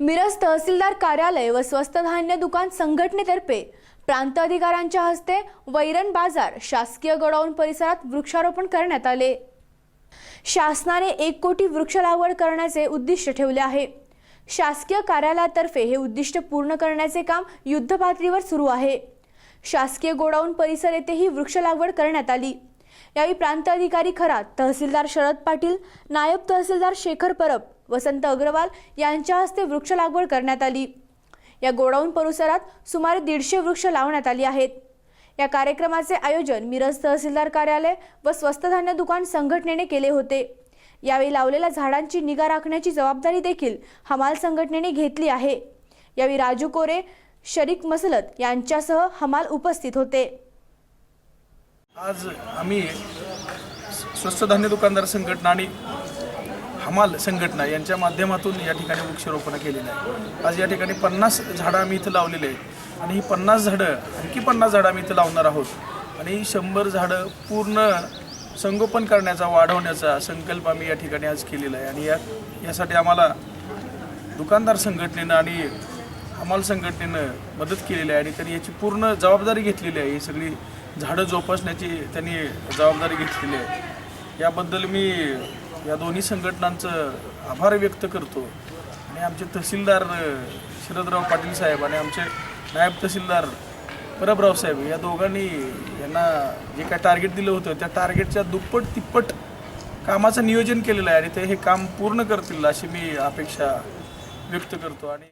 मिरज तहसीलदार कार्यालय व स्वस्त धान्य दुकान संघटनेतर्फे प्रांत अधिकाऱ्यांच्या हस्ते वैरण बाजार शासकीय गोडाऊन परिसरात वृक्षारोपण करण्यात आले. शासनाने एक कोटी वृक्ष लागवड करण्याचे उद्दिष्ट ठेवले आहे. शासकीय कार्यालयातर्फे हे उद्दिष्ट पूर्ण करण्याचे काम युद्धपातळीवर सुरू आहे. शासकीय गोडाऊन परिसर येथेही वृक्ष लागवड करण्यात आली. यावेळी प्रांत अधिकारी खरात तहसीलदार शरद पाटील नायब तहसीलदार शेखर परब वसंत अग्रवाल यांच्या हस्ते वृक्ष लागवड करण्यात आली. या गोडाऊन परिसरात सुमारे दीडशे वृक्ष लावण्यात आली आहेत. या कार्यक्रमाचे आयोजन मिरज तहसीलदार कार्यालय व स्वस्त धान्य दुकान संघटनेने केले होते. यावेळी लावलेल्या झाडांची निगा राखण्याची जबाबदारी देखील हमाल संघटनेने घेतली आहे. यावेळी राजू कोरे शरीक मसलत यांच्यासह हमाल उपस्थित होते. आज आम्ही स्वस्त धान्य दुकानदार संघटना आणि हमाल संघटना यांच्या माध्यमातून या ठिकाणी वृक्षारोपण केलेलं आहे. आज या ठिकाणी पन्नास झाडं आम्ही इथं लावलेली आहेत. आणि ही पन्नास झाडं आणखी पन्नास झाडं आम्ही इथं लावणार आहोत. आणि ही शंभर झाडं पूर्ण संगोपन करण्याचा वाढवण्याचा संकल्प आम्ही या ठिकाणी आज केलेला आहे. आणि या यासाठी आम्हाला दुकानदार संघटनेनं आणि हमाल संघटनेनं मदत केलेली आहे. आणि त्यांनी याची पूर्ण जबाबदारी घेतलेली आहे. ही सगळी झाडं जोपासण्याची त्यांनी जबाबदारी घेतलेली आहे. याबद्दल मी या दोन्ही संघटनांचं आभार व्यक्त करतो. आणि आमचे तहसीलदार शरदराव पाटील साहेब आणि आमचे नायब तहसीलदार परबराव साहेब या दोघांनी यांना जे काय टार्गेट दिलं होतं त्या टार्गेटच्या दुप्पट तिप्पट कामाचं नियोजन केलेलं आहे आणि ते हे काम पूर्ण करतील अशी मी अपेक्षा व्यक्त करतो. आणि